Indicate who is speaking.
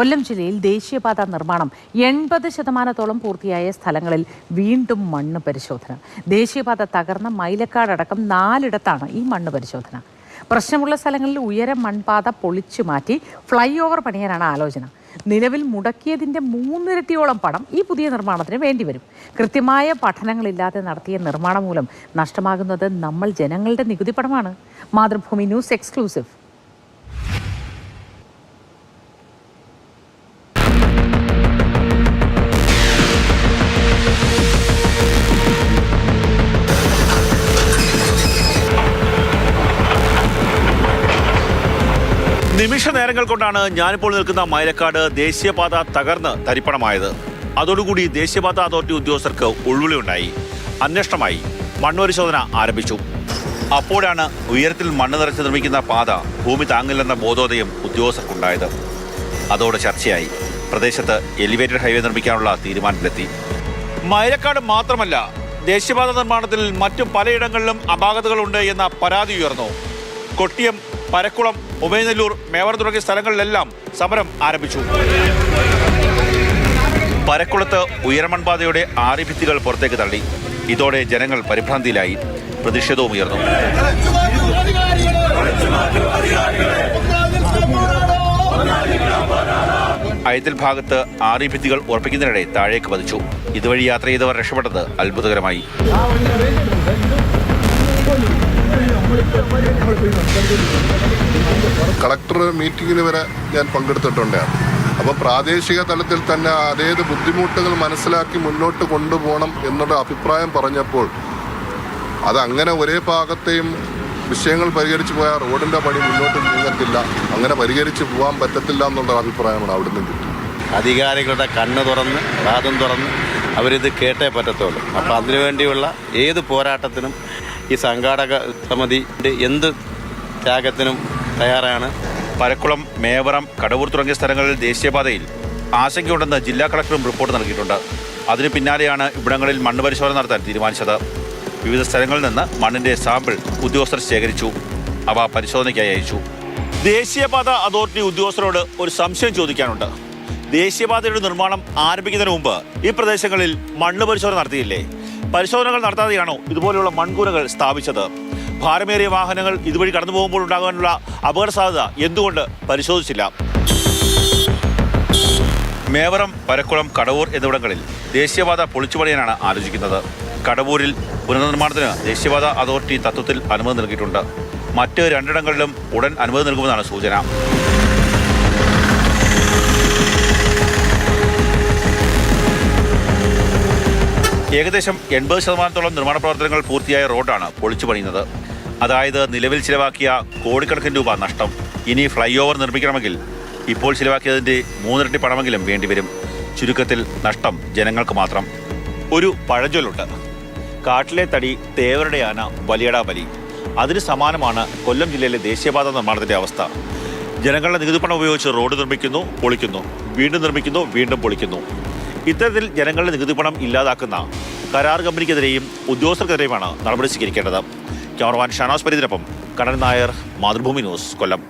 Speaker 1: കൊല്ലം ജില്ലയിൽ ദേശീയപാത നിർമ്മാണം എൺപത് ശതമാനത്തോളം പൂർത്തിയായ സ്ഥലങ്ങളിൽ വീണ്ടും മണ്ണ് പരിശോധന. ദേശീയപാത തകർന്ന മൈലക്കാടടക്കം നാലിടത്താണ് ഈ മണ്ണ് പരിശോധന. പ്രശ്നമുള്ള സ്ഥലങ്ങളിൽ ഉയരം മൺപാത പൊളിച്ചു മാറ്റി ഫ്ലൈ ഓവർ പണിയാനാണ് ആലോചന. നിലവിൽ മുടക്കിയതിന്റെ മൂന്നിരട്ടിയോളം പണം ഈ പുതിയ നിർമ്മാണത്തിന് വേണ്ടിവരും. കൃത്യമായ പഠനങ്ങളില്ലാതെ നടത്തിയ നിർമ്മാണം മൂലം നഷ്ടമാകുന്നത് നമ്മൾ ജനങ്ങളുടെ നികുതി പണമാണ്. Mathrubhumi news exclusive.
Speaker 2: നിമിഷ നേരങ്ങൾ കൊണ്ടാണ് ഞാനിപ്പോൾ നിൽക്കുന്ന മൈലക്കാട് ദേശീയപാത തകർന്ന് തരിപ്പണമായത്. അതോടുകൂടി ദേശീയപാത അതോറിറ്റി ഉദ്യോഗസ്ഥർക്ക് ഉൾവിളിയുണ്ടായി അന്വേഷണമായി മണ്ണ് പരിശോധന ആരംഭിച്ചു. അപ്പോഴാണ് ഉയരത്തിൽ മണ്ണ് നിറച്ച് നിർമ്മിക്കുന്ന പാത ഭൂമി താങ്ങില്ലെന്ന ബോധോദയം ഉദ്യോഗസ്ഥർക്കുണ്ടായത്. അതോടെ ചർച്ചയായി. പ്രദേശത്ത് എലിവേറ്റഡ് ഹൈവേ നിർമ്മിക്കാനുള്ള തീരുമാനത്തിലെത്തി. മൈലക്കാട് മാത്രമല്ല ദേശീയപാത നിർമ്മാണത്തിൽ മറ്റു പലയിടങ്ങളിലും അപാകതകളുണ്ട് എന്ന പരാതി ഉയർന്നു. കൊട്ടിയം പരക്കുളം ഉമയനെല്ലൂർ മേവർ തുടങ്ങിയ സ്ഥലങ്ങളിലെല്ലാം സമരം ആരംഭിച്ചു. പരക്കുളത്ത് ഉയരമൺപാതയുടെ ആരിഭിത്തികൾ പുറത്തേക്ക് തള്ളി. ഇതോടെ ജനങ്ങൾ പരിഭ്രാന്തിയിലായി. പ്രതിഷേധവും ഉയർന്നു. അയത്തിൽ ഭാഗത്ത് ആറി ഭിത്തികൾ ഉറപ്പിക്കുന്നതിനിടെ താഴേക്ക് പതിച്ചു. ഇതുവഴി യാത്ര ചെയ്തവർ രക്ഷപ്പെട്ടത് അത്ഭുതകരമായി.
Speaker 3: കളക്ടർ മീറ്റിങ്ങിന് വരെ ഞാൻ പങ്കെടുത്തിട്ടുണ്ട്. അപ്പോൾ പ്രാദേശിക തലത്തിൽ തന്നെ അതേത് ബുദ്ധിമുട്ടുകൾ മനസ്സിലാക്കി മുന്നോട്ട് കൊണ്ടുപോകണം എന്നുള്ള അഭിപ്രായം പറഞ്ഞപ്പോൾ അത് അങ്ങനെ ഒരേ ഭാഗത്തെയും വിഷയങ്ങൾ പരിഹരിച്ചു പോയാൽ റോഡിന്റെ പണി മുന്നോട്ട് നീങ്ങത്തില്ല. അങ്ങനെ പരിഹരിച്ച് പോകാൻ പറ്റത്തില്ല എന്നുള്ള അഭിപ്രായമാണ് അവിടുന്ന് നിന്ന്
Speaker 4: അധികാരികളുടെ കണ്ണ് തുറന്ന് വാദം തുറന്ന് അവരിത് കേട്ടേ പറ്റത്തുള്ളൂ. അപ്പോൾ അതിനുവേണ്ടിയുള്ള ഏത് പോരാട്ടത്തിനും ഈ സംഘാടക സമിതി എന്ത് ത്യാഗത്തിനും തയ്യാറാണ്
Speaker 2: പരക്കുളം മേവറം കടവൂർ തുടങ്ങിയ സ്ഥലങ്ങളിൽ ദേശീയപാതയിൽ ആശങ്കയുണ്ടെന്ന് ജില്ലാ കളക്ടറും റിപ്പോർട്ട് നൽകിയിട്ടുണ്ട്. അതിന് പിന്നാലെയാണ് ഇവിടങ്ങളിൽ മണ്ണ് പരിശോധന നടത്താൻ തീരുമാനിച്ചത്. വിവിധ സ്ഥലങ്ങളിൽ നിന്ന് മണ്ണിന്റെ സാമ്പിൾ ഉദ്യോഗസ്ഥർ ശേഖരിച്ചു. അവ പരിശോധനയ്ക്കായി അയച്ചു. ദേശീയപാത അതോറിറ്റി ഉദ്യോഗസ്ഥരോട് ഒരു സംശയം ചോദിക്കാനുണ്ട്. ദേശീയപാതയുടെ നിർമ്മാണം ആരംഭിക്കുന്നതിന് മുമ്പ് ഈ പ്രദേശങ്ങളിൽ മണ്ണ് പരിശോധന നടത്തിയില്ലേ? പരിശോധനകൾ നടത്താതെയാണോ ഇതുപോലെയുള്ള മൺകൂരകൾ സ്ഥാപിച്ചത്? ഭാരമേറിയ വാഹനങ്ങൾ ഇതുവഴി കടന്നു പോകുമ്പോൾ ഉണ്ടാകാനുള്ള അപകട സാധ്യത എന്തുകൊണ്ട് പരിശോധിച്ചില്ല. മേവറം പരക്കുളം കടവൂർ എന്നിവിടങ്ങളിൽ ദേശീയപാത പൊളിച്ചുപണിയാനാണ് ആലോചിക്കുന്നത്. കടവൂരിൽ പുനർനിർമ്മാണത്തിന് ദേശീയപാത അതോറിറ്റി തത്വത്തിൽ അനുമതി നൽകിയിട്ടുണ്ട്. മറ്റ് രണ്ടിടങ്ങളിലും ഉടൻ അനുമതി നൽകുമെന്നാണ് സൂചന. ഏകദേശം എൺപത് ശതമാനത്തോളം നിർമ്മാണ പ്രവർത്തനങ്ങൾ പൂർത്തിയായ റോഡാണ് പൊളിച്ചു പണിയുന്നത് അതായത് നിലവിൽ ചിലവാക്കിയ കോടിക്കണക്കിന് രൂപ നഷ്ടം. ഇനി ഫ്ലൈ ഓവർ നിർമ്മിക്കണമെങ്കിൽ ഇപ്പോൾ ചിലവാക്കിയതിന്റെ മൂന്നിരട്ടി പണമെങ്കിലും വേണ്ടിവരും ചുരുക്കത്തിൽ നഷ്ടം ജനങ്ങൾക്ക് മാത്രം. ഒരു പഴഞ്ചൊല്ലുണ്ട്. കാട്ടിലെ തടി തേവരുടെ ആന വലിയടാ ബലി അതിന് സമാനമാണ് കൊല്ലം ജില്ലയിലെ ദേശീയപാത നിർമ്മാണത്തിന്റെ അവസ്ഥ. ജനങ്ങളുടെ നികുതി പണം ഉപയോഗിച്ച് റോഡ് നിർമ്മിക്കുന്നു പൊളിക്കുന്നു. വീണ്ടും നിർമ്മിക്കുന്നു വീണ്ടും പൊളിക്കുന്നു. ഇത്തരത്തിൽ ജനങ്ങളുടെ നികുതി പണം ഇല്ലാതാക്കുന്ന കരാർ കമ്പനിക്കെതിരെയും ഉദ്യോഗസ്ഥർക്കെതിരെയുമാണ് നടപടി സ്വീകരിക്കേണ്ടത്. ക്യാമറമാൻ ഷാനാസ് പരീതിനൊപ്പം കടൻ നായർ മാതൃഭൂമി ന്യൂസ് കൊല്ലം.